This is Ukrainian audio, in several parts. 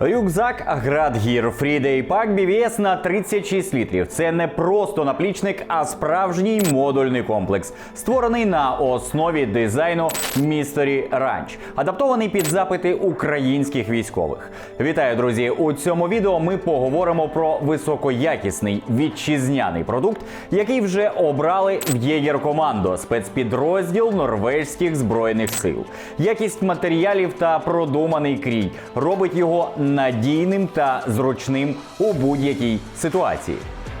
Рюкзак Град Гір Friday Pack BVS на 36 літрів. Це не просто наплічник, а справжній модульний комплекс, створений на основі дизайну Mystery Ranch, адаптований під запити українських військових. Вітаю, друзі! У цьому відео ми поговоримо про високоякісний вітчизняний продукт, який вже обрали в Єгер Командо, спецпідрозділ норвезьких збройних сил. Якість матеріалів та продуманий крій робить його надійним та зручним у будь-якій ситуації.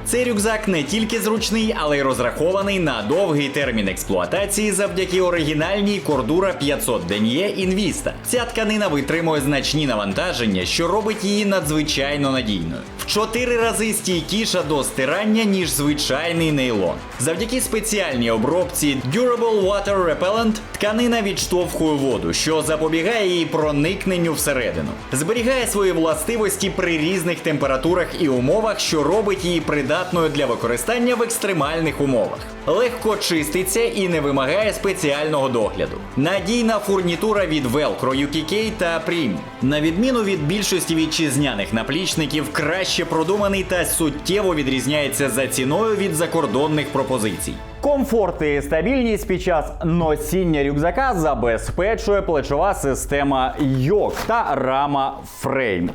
Цей рюкзак не тільки зручний, але й розрахований на довгий термін експлуатації завдяки оригінальній Cordura 500 Denier Invista. Ця тканина витримує значні навантаження, що робить її надзвичайно надійною. Чотири рази стійкіша до стирання, ніж звичайний нейлон. Завдяки спеціальній обробці Durable Water Repellent тканина відштовхує воду, що запобігає її проникненню всередину. Зберігає свої властивості при різних температурах і умовах, що робить її придатною для використання в екстремальних умовах. Легко чиститься і не вимагає спеціального догляду. Надійна фурнітура від Velcro UKK та Premium. На відміну від більшості вітчизняних наплічників, краще продуманий та суттєво відрізняється за ціною від закордонних пропозицій. Комфорт і стабільність під час носіння рюкзака забезпечує плечова система йок та рама Frame.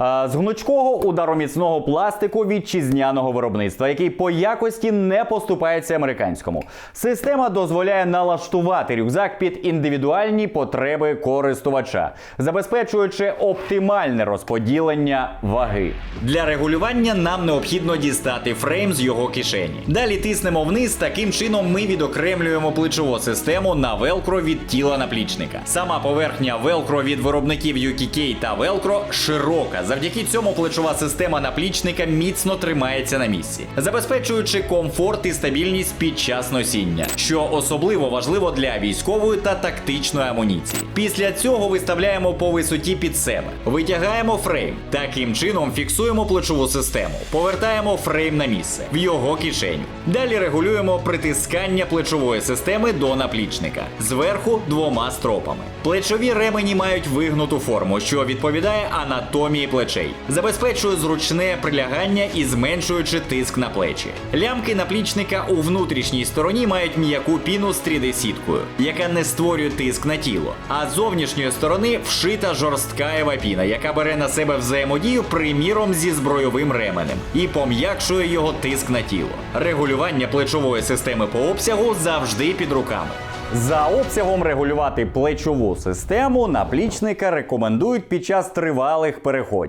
З гнучкого удароміцного пластику вітчизняного виробництва, який по якості не поступається американському. Система дозволяє налаштувати рюкзак під індивідуальні потреби користувача, забезпечуючи оптимальне розподілення ваги. Для регулювання нам необхідно дістати фрейм з його кишені. Далі тиснемо вниз. Таким чином ми відокремлюємо плечову систему на велкро від тіла наплічника. Сама поверхня велкро від виробників UKK та Velcro широка. Завдяки цьому плечова система наплічника міцно тримається на місці, забезпечуючи комфорт і стабільність під час носіння, що особливо важливо для військової та тактичної амуніції. Після цього виставляємо по висоті під себе, витягаємо фрейм. Таким чином фіксуємо плечову систему, повертаємо фрейм на місце в його кишеню. Далі регулюємо притискання плечової системи до наплічника зверху двома стропами. Плечові ремені мають вигнуту форму, що відповідає анатомії плечей, забезпечує зручне прилягання і зменшуючи тиск на плечі. Лямки наплічника у внутрішній стороні мають м'яку піну з 3D-сіткою, яка не створює тиск на тіло. А з зовнішньої сторони вшита жорсткаєва піна, яка бере на себе взаємодію приміром зі збройовим ременем і пом'якшує його тиск на тіло. Регулювання плечової системи по обсягу завжди під руками. За обсягом регулювати плечову систему наплічника рекомендують під час тривалих переходів,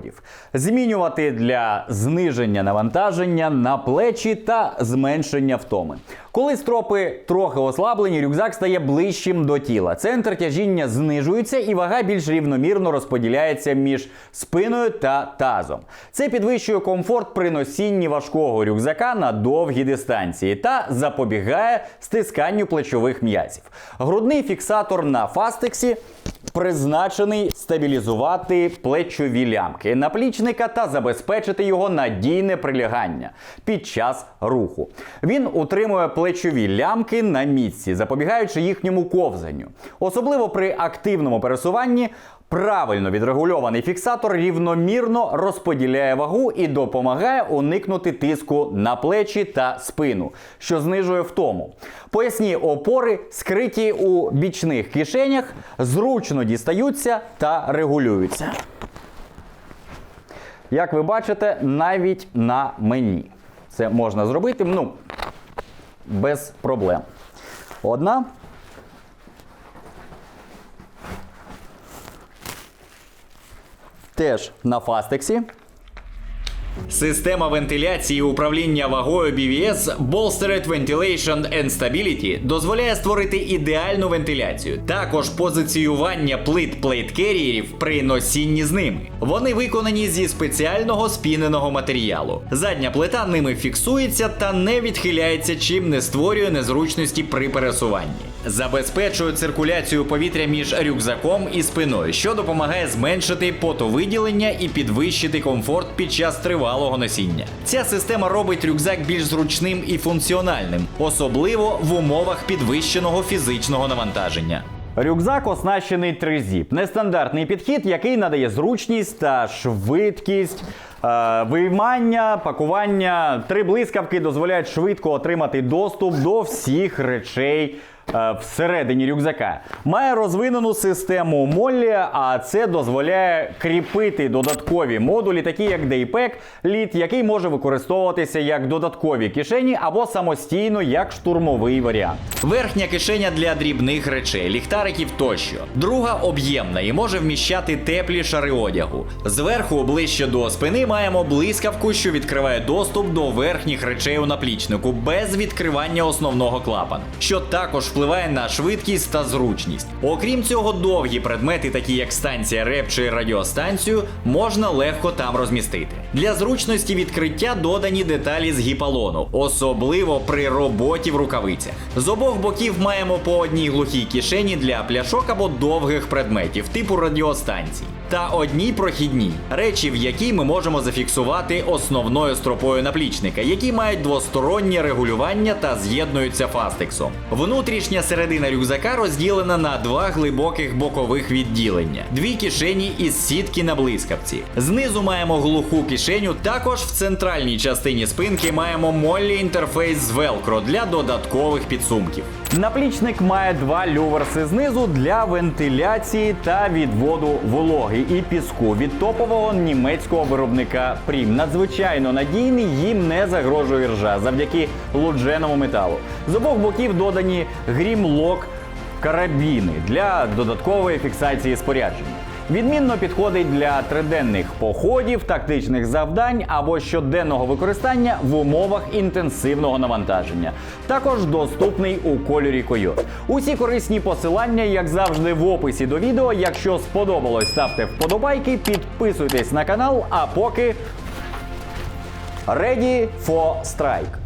змінювати для зниження навантаження на плечі та зменшення втоми. Коли стропи трохи ослаблені, рюкзак стає ближчим до тіла. Центр тяжіння знижується і вага більш рівномірно розподіляється між спиною та тазом. Це підвищує комфорт при носінні важкого рюкзака на довгі дистанції та запобігає стисканню плечових м'язів. Грудний фіксатор на фастексі призначений стабілізувати плечові лямки наплічника та забезпечити його надійне прилягання під час руху. Він утримує плечові лямки на місці, запобігаючи їхньому ковзанню. Особливо при активному пересуванні Правильно відрегульований фіксатор рівномірно розподіляє вагу і допомагає уникнути тиску на плечі та спину, що знижує втому. Поясні опори, скриті у бічних кишенях, зручно дістаються та регулюються. Як ви бачите, навіть на мені це можна зробити ну, без проблем. Одна. Теж на фастексі. Система вентиляції управління вагою BVS Bolstered Ventilation and Stability дозволяє створити ідеальну вентиляцію. Також позиціювання плит плейт-керієрів при носінні з ними. Вони виконані зі спеціального спіненого матеріалу. Задня плита ними фіксується та не відхиляється, чим не створює незручності при пересуванні. Забезпечує циркуляцію повітря між рюкзаком і спиною, що допомагає зменшити потовиділення і підвищити комфорт під час тривалого носіння. Ця система робить рюкзак більш зручним і функціональним, особливо в умовах підвищеного фізичного навантаження. Рюкзак оснащений тризіп. Нестандартний підхід, який надає зручність та швидкість. е, Виймання, пакування, три блискавки дозволяють швидко отримати доступ до всіх речей всередині рюкзака. Має розвинену систему Моллі, а це дозволяє кріпити додаткові модулі, такі як Daypack Lite, який може використовуватися як додаткові кишені або самостійно як штурмовий варіант. Верхня кишеня для дрібних речей, ліхтариків тощо. Друга об'ємна і може вміщати теплі шари одягу. Зверху, ближче до спини, маємо блискавку, що відкриває доступ до верхніх речей у наплічнику без відкривання основного клапану, що також впливає на швидкість та зручність. Окрім цього, довгі предмети, такі як станція РЕП чи радіостанцію, можна легко там розмістити. Для зручності відкриття додані деталі з гіпалону, особливо при роботі в рукавицях. З обох боків маємо по одній глухій кишені для пляшок або довгих предметів, типу радіостанцій, та одній прохідній, речі, в якій ми можемо зафіксувати основною стропою наплічника, які мають двостороннє регулювання та з'єднуються фастексом. Внутрішня середина рюкзака розділена на два глибоких бокових відділення, дві кишені із сітки на блискавці. Знизу маємо глуху кишеню. Також в центральній частині спинки маємо моллі інтерфейс з велкро для додаткових підсумків. Наплічник має два люверси знизу для вентиляції та відводу вологи і піску від топового німецького виробника Прім. Надзвичайно надійний, їм не загрожує ржа завдяки лудженому металу. З обох боків додані грімлок карабіни для додаткової фіксації спорядження. Відмінно підходить для триденних походів, тактичних завдань або щоденного використання в умовах інтенсивного навантаження. Також доступний у кольорі койот. Усі корисні посилання, як завжди, в описі до відео. Якщо сподобалось, ставте вподобайки, підписуйтесь на канал. А поки Ready for Strike.